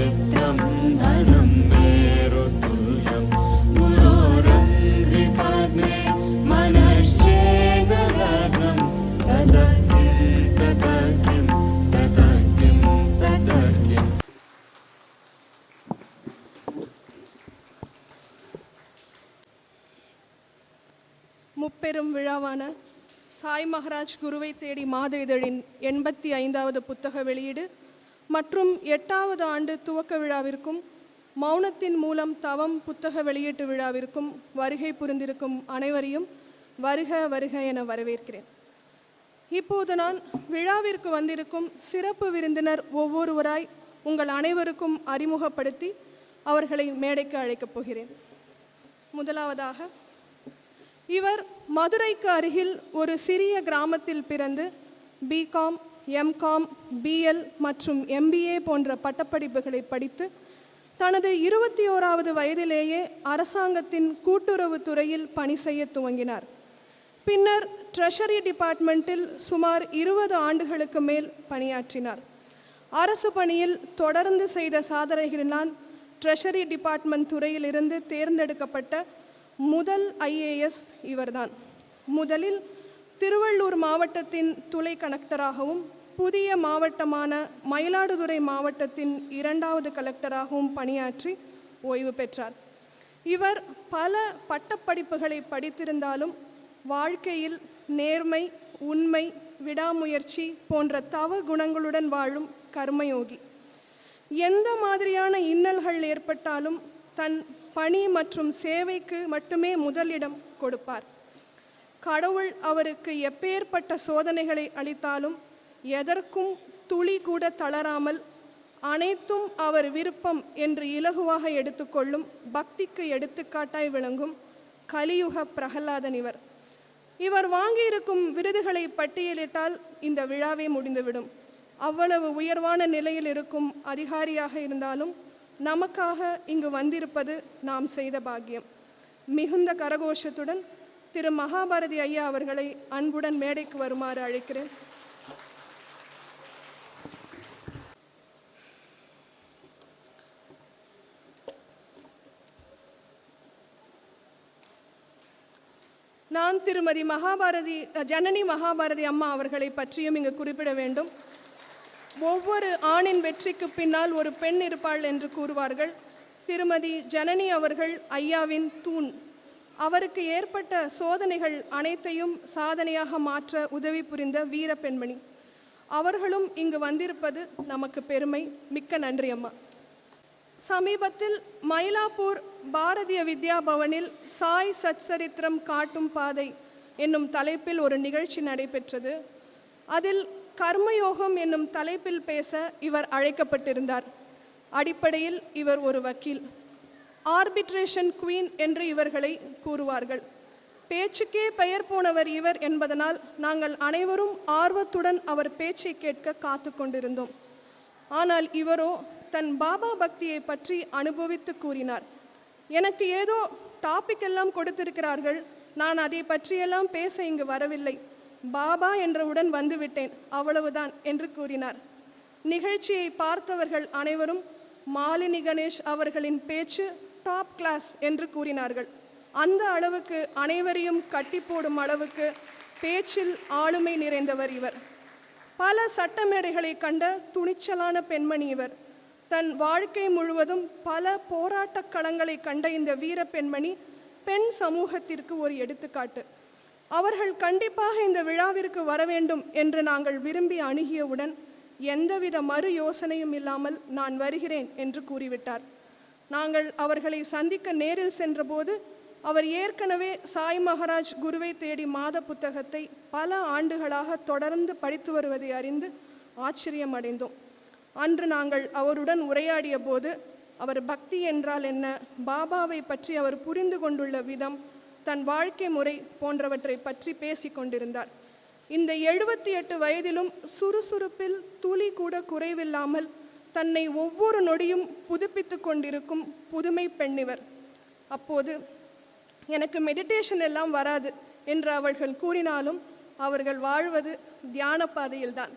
मित्रं धनं मेरुतुल्यं गुरोरङ्घ्रिपद्मे मनश्चेदलग्नं ततः किं ततः किं ततः किं ततः किम् முப்பெரும் விழாவான சாய் மகராஜ் குருவை தேடி மாத இதழின் எண்பத்தி ஐந்தாவது புத்தக வெளியீடு மற்றும் எட்டாவது ஆண்டு துவக்க விழாவிற்கும் மௌனத்தின் மூலம் தவம் புத்தக வெளியீட்டு விழாவிற்கும் வருகை புரிந்திருக்கும் அனைவரையும் வருக வருக என வரவேற்கிறேன். இப்போது நான் விழாவிற்கு வந்திருக்கும் சிறப்பு விருந்தினர் ஒவ்வொருவராய் உங்கள் அனைவருக்கும் அறிமுகப்படுத்தி அவர்களை மேடைக்கு அழைக்கப் போகிறேன். முதலாவதாக இவர் மதுரைக்கு அருகில் ஒரு சிறிய கிராமத்தில் பிறந்து B Com M Com B L மற்றும் எம்பிஏ போன்ற பட்டப்படிப்புகளை படித்து தனது இருபத்தி ஓராவது வயதிலேயே அரசாங்கத்தின் கூட்டுறவு துறையில் பணி செய்ய துவங்கினார். பின்னர் ட்ரெஷரி டிபார்ட்மெண்ட்டில் சுமார் இருபது ஆண்டுகளுக்கு மேல் பணியாற்றினார். அரசு பணியில் தொடர்ந்து செய்த சாதனைகளினால் ட்ரெஷரி டிபார்ட்மெண்ட் துறையிலிருந்து தேர்ந்தெடுக்கப்பட்ட முதல் ஐஏஎஸ் இவர்தான். முதலில் திருவள்ளூர் மாவட்டத்தின் துளை கலெக்டராகவும் புதிய மாவட்டமான மயிலாடுதுறை மாவட்டத்தின் இரண்டாவது கலெக்டராகவும் பணியாற்றி ஓய்வு பெற்றார். இவர் பல பட்டப்படிப்புகளை படித்திருந்தாலும் வாழ்க்கையில் நேர்மை உண்மை விடாமுயற்சி போன்ற தவ குணங்களுடன் வாழும் கர்மயோகி. எந்த மாதிரியான இன்னல்கள் ஏற்பட்டாலும் தன் பணி மற்றும் சேவைக்கு மட்டுமே முதலிடம் கொடுப்பார். கடவுள் அவருக்கு எப்பேற்பட்ட சோதனைகளை அளித்தாலும் எதற்கும் துளி கூட தளராமல் அனைத்தும் அவர் விருப்பம் என்று இலகுவாக எடுத்துக்கொள்ளும் பக்திக்கு எடுத்துக்காட்டாய் விளங்கும் கலியுக பிரகலாதன் இவர். இவர் வாங்கியிருக்கும் விருதுகளை பட்டியலிட்டால் இந்த விழாவே முடிந்துவிடும். அவ்வளவு உயர்வான நிலையில் இருக்கும் அதிகாரியாக இருந்தாலும் நமக்காக இங்கு வந்திருப்பது நாம் செய்த பாக்கியம். மிகுந்த கரகோஷத்துடன் திரு மகாபாரதி ஐயா அவர்களை அன்புடன் மேடைக்கு வருமாறு அழைக்கிறேன். நான் திருமதி மகாபாரதி ஜனனி மகாபாரதி அம்மா அவர்களை பற்றியும் இங்கு குறிப்பிட வேண்டும். ஒவ்வொரு ஆணின் வெற்றிக்கு பின்னால் ஒரு பெண் இருப்பாள் என்று கூறுவார்கள். திருமதி ஜனனி அவர்கள் ஐயாவின் தூண். அவருக்கு ஏற்பட்ட சோதனைகள் அனைத்தையும் சாதனையாக மாற்ற உதவி புரிந்த வீர பெண்மணி. அவர்களும் இங்கு வந்திருப்பது நமக்கு பெருமை மிக்க நன்றி அம்மா. சமீபத்தில் மயிலாப்பூர் பாரதிய வித்யா பவனில் சாய் சச்சரித்திரம் காட்டும் பாதை என்னும் தலைப்பில் ஒரு நிகழ்ச்சி நடைபெற்றது. அதில் கர்மயோகம் என்னும் தலைப்பில் பேச இவர் அழைக்கப்பட்டிருந்தார். அடிப்படையில் இவர் ஒரு வக்கீல். ஆர்பிட்ரேஷன் குவீன் என்று இவர்களை கூறுவார்கள். பேச்சுக்கே பெயர் போனவர் இவர் என்பதனால் நாங்கள் அனைவரும் ஆர்வத்துடன் அவர் பேச்சை கேட்க காத்து கொண்டிருந்தோம். ஆனால் இவரோ தன் பாபா பக்தியை பற்றி அனுபவித்து கூறினார். எனக்கு ஏதோ டாபிக் எல்லாம் கொடுத்திருக்கிறார்கள். நான் அதை பற்றியெல்லாம் பேச இங்கு வரவில்லை. பாபா என்றவுடன் வந்துவிட்டேன். அவ்வளவுதான் என்று கூறினார். நிகழ்ச்சியை பார்த்தவர்கள் அனைவரும் மாலினி கணேஷ் அவர்களின் பேச்சு டாப் கிளாஸ் என்று கூறினார்கள். அந்த அளவுக்கு அனைவரையும் கட்டி போடும் அளவுக்கு பேச்சில் ஆளுமை நிறைந்தவர் இவர். பல சட்டமேடைகளை கண்ட துணிச்சலான பெண்மணி இவர். தன் வாழ்க்கை முழுவதும் பல போராட்டக் களங்களை கண்ட இந்த வீர பெண்மணி பெண் சமூகத்திற்கு ஒரு எடுத்துக்காட்டு. அவர்கள் கண்டிப்பாக இந்த விழாவிற்கு வர வேண்டும் என்று நாங்கள் விரும்பி அணுகியவுடன் எந்தவித மறு யோசனையும் இல்லாமல் நான் வருகிறேன் என்று கூறிவிட்டார். நாங்கள் அவர்களை சந்திக்க நேரில் சென்றபோது அவர் ஏற்கனவே சாய் மகாராஜ் குருவை தேடி மாத புத்தகத்தை பல ஆண்டுகளாக தொடர்ந்து படித்து வருவதை அறிந்து ஆச்சரியம் அடைந்தோம் அன்று நாங்கள் அவருடன் உரையாடிய போது அவர் பக்தி என்றால் என்ன பாபாவை பற்றி அவர் புரிந்து கொண்டுள்ள விதம் தன் வாழ்க்கை முறை போன்றவற்றை பற்றி பேசி கொண்டிருந்தார். இந்த எழுபத்தி எட்டு வயதிலும் சுறுசுறுப்பில் துளி கூட குறைவில்லாமல் தன்னை ஒவ்வொரு நொடியும் புதுப்பித்து கொண்டிருக்கும் புதுமை பெண்ணிவர். அப்போது எனக்கு மெடிடேஷன் எல்லாம் வராது என்று அவர்கள் கூறினாலும் அவர்கள் வாழ்வது தியான பாதையில்தான்.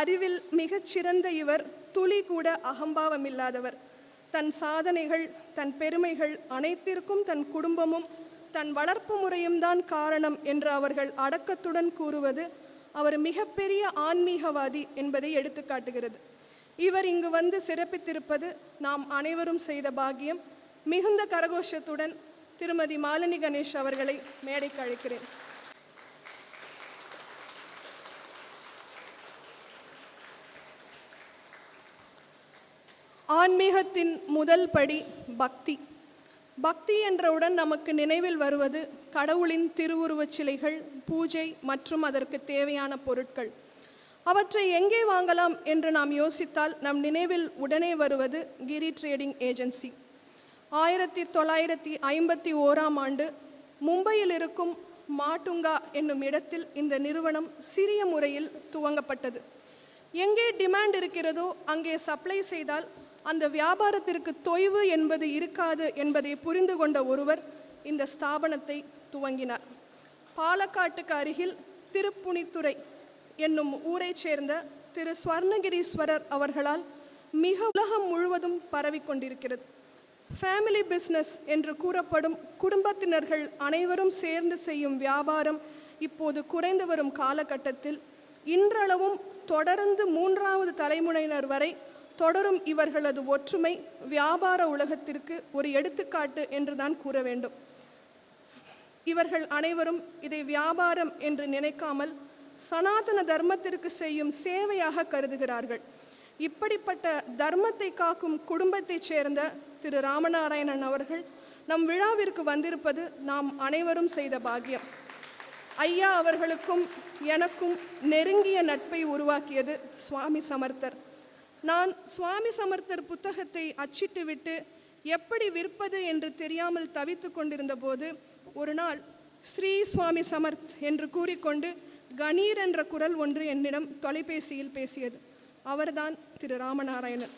அறிவில் மிகச்சிறந்த இவர் துளி கூட அகம்பாவமில்லாதவர் தன் சாதனைகள் தன் பெருமைகள் அனைத்திற்கும் தன் குடும்பமும் தன் வளர்ப்பு முறையும் தான் காரணம் என்று அவர்கள் அடக்கத்துடன் கூறுவது அவர் மிகப்பெரிய ஆன்மீகவாதி என்பதை எடுத்துக்காட்டுகிறது இவர் இங்கு வந்து சிறப்பித்திருப்பது நாம் அனைவரும் செய்த பாக்கியம். மிகுந்த கரகோஷத்துடன் திருமதி மாலினி கணேஷ் அவர்களை மேடைக்கு அழைக்கிறேன். ஆன்மீகத்தின் முதல் படி பக்தி. பக்தி என்றவுடன் நமக்கு நினைவில் வருவது கடவுளின் திருவுருவச் சிலைகள் பூஜை மற்றும் அதற்கு தேவையான பொருட்கள். அவற்றை எங்கே வாங்கலாம் என்று நாம் யோசித்தால் நம் நினைவில் உடனே வருவது கிரி ட்ரேடிங் ஏஜென்சி. ஆயிரத்தி தொள்ளாயிரத்தி ஐம்பத்தி ஓராம் ஆண்டு மும்பையில் இருக்கும் மாட்டுங்கா என்னும் இடத்தில் இந்த நிறுவனம் சிறிய முறையில் துவங்கப்பட்டது. எங்கே டிமாண்ட் இருக்கிறதோ அங்கே சப்ளை செய்தால் அந்த வியாபாரத்திற்கு தொய்வு என்பது இருக்காது என்பதை புரிந்து கொண்ட ஒருவர் இந்த ஸ்தாபனத்தை துவங்கினார். பாலக்காட்டுக்கு அருகில் திருப்புணித்துறை என்னும் ஊரைச் சேர்ந்த திரு ஸ்வர்ணகிரீஸ்வரர் அவர்களால் மிக உலகம் முழுவதும் பரவிக்கொண்டிருக்கிறது ஃபேமிலி பிஸ்னஸ் என்று கூறப்படும் குடும்பத்தினர்கள் அனைவரும் சேர்ந்து செய்யும் வியாபாரம் இப்போது குறைந்து வரும் காலகட்டத்தில் இன்றளவும் தொடர்ந்து மூன்றாவது தலைமுறையினர் வரை தொடரும் இவர்களது ஒற்றுமை வியாபார உலகத்திற்கு ஒரு எடுத்துக்காட்டு என்றுதான் கூற வேண்டும். இவர்கள் அனைவரும் இதை வியாபாரம் என்று நினைக்காமல் சனாதன தர்மத்திற்கு செய்யும் சேவையாக கருதுகிறார்கள். இப்படிப்பட்ட தர்மத்தை காக்கும் குடும்பத்தைச் சேர்ந்த திரு ராமநாராயணன் அவர்கள் நம் விழாவிற்கு வந்திருப்பது நாம் அனைவரும் செய்த பாக்கியம். ஐயா அவர்களுக்கும் எனக்கும் நெருங்கிய நட்பை உருவாக்கியது சுவாமி சமர்த்தர். நான் சுவாமி சமர்த்தர் புத்தகத்தை அச்சிட்டுவிட்டு எப்படி விற்பது என்று தெரியாமல் தவித்து கொண்டிருந்த போது ஒரு நாள் ஸ்ரீ சுவாமி சமர்த் என்று கூறிக்கொண்டு கணீர் என்ற குரல் ஒன்று என்னிடம் தொலைபேசியில் பேசியது. அவர்தான் திரு ராமநாராயணன்.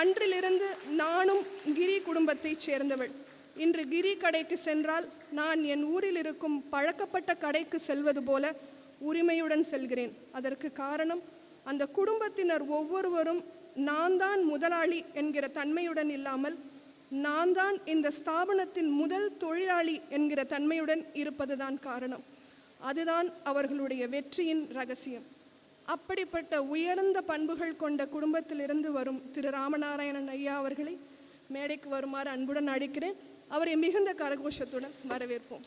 அன்றிலிருந்து நானும் கிரி குடும்பத்தைச் சேர்ந்தவள். இன்று கிரி கடைக்கு சென்றால் நான் என் ஊரில் இருக்கும் பழக்கப்பட்ட கடைக்கு செல்வது போல உரிமையுடன் செல்கிறேன். அதற்கு காரணம் அந்த குடும்பத்தினர் ஒவ்வொருவரும் நான் தான் முதலாளி என்கிற தன்மையுடன் இல்லாமல் நான் தான் இந்த ஸ்தாபனத்தின் முதல் தொழிலாளி என்கிற தன்மையுடன் இருப்பதுதான் காரணம். அதுதான் அவர்களுடைய வெற்றியின் ரகசியம். அப்படிப்பட்ட உயர்ந்த பண்புகள் கொண்ட குடும்பத்திலிருந்து வரும் திரு ராமநாராயணன் ஐயா அவர்களை மேடைக்கு வருமாறு அன்புடன் அழைக்கிறேன். அவரை மிகுந்த கரகோஷத்துடன் வரவேற்போம்.